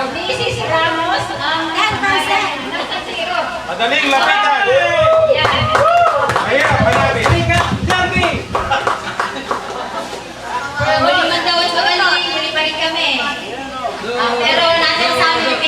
Ramos, Mrs. Ramos, ang 10%. Nasa zero. Madaling lapitan. Yan. Mahirap, malapit. Huli man daw ito galing, huli pa rin kami. Ah, pero natin sa amin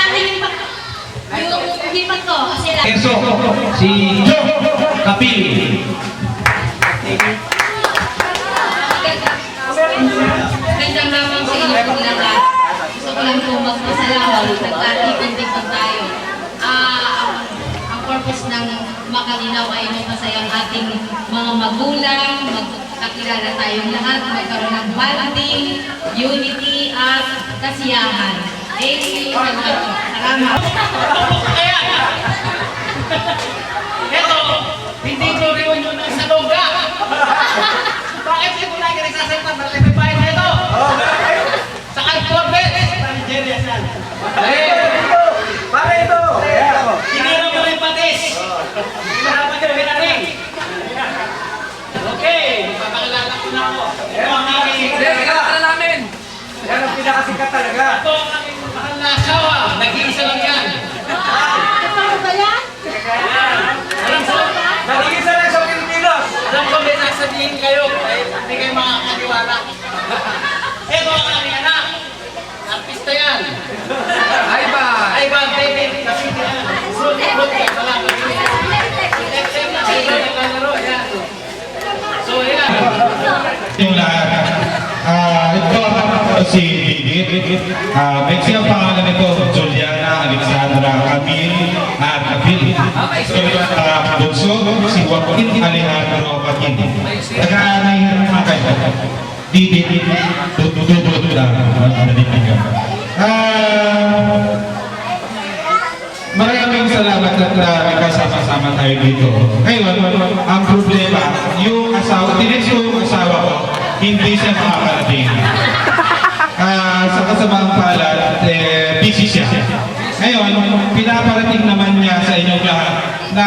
natin yung pa- yung lipat ko. Kasi lang. Si Joe Kapili. Gandang lamang sa inyo po lahat. Gusto ko lang po magpasalamat. Nagkatipon-tipon tayo. Ah, ang, purpose ng Makalinaw ay mapasayang ating mga magulang, magkakilala tayong lahat, magkaroon ng bonding, unity, at kasiyahan. Salamat. Ito, hindi ko reunion ng Salonga. Bakit hindi ko lagi nagsasalita? Bahay na ito? Sa Alcorbet. Nigeria yan. Para ito. Hindi na mo rin. Hinahapan nyo, hinaring. Okay, papakilala ko na ako. Ito ang aking... Yan ang pinakasikat talaga. Ito ang aking mahal na asawa. Nag-iisa lang yan. Walang sa... Nag-iisa lang sa Pilipinas. Alam ko sasabihin kayo, eh, hindi kayo makakaniwala. Ito ang aking anak. Artista yan. Ay ba? Ay ba, baby. Kasi yan. Fruit, fruit. Wala ka rin. So, yan. Yung lahat. Ah, ito si Bidit. Ah, may siyang pangalan nito, Juliana Alexandra Camille. So, ah, bunso, si Joaquin Alejandro Joaquin. Nag-aaray naman kayo. Didit, tutututut lang. Naliligan. Ah, Maraming salamat at uh, nagkasama-sama tayo dito. Ngayon, ang problema, yung asawa, tinis yung asawa ko, hindi siya makakarating. Ah, sa kasamaang palad, eh, busy siya. Ngayon, pinaparating naman niya sa inyong lahat na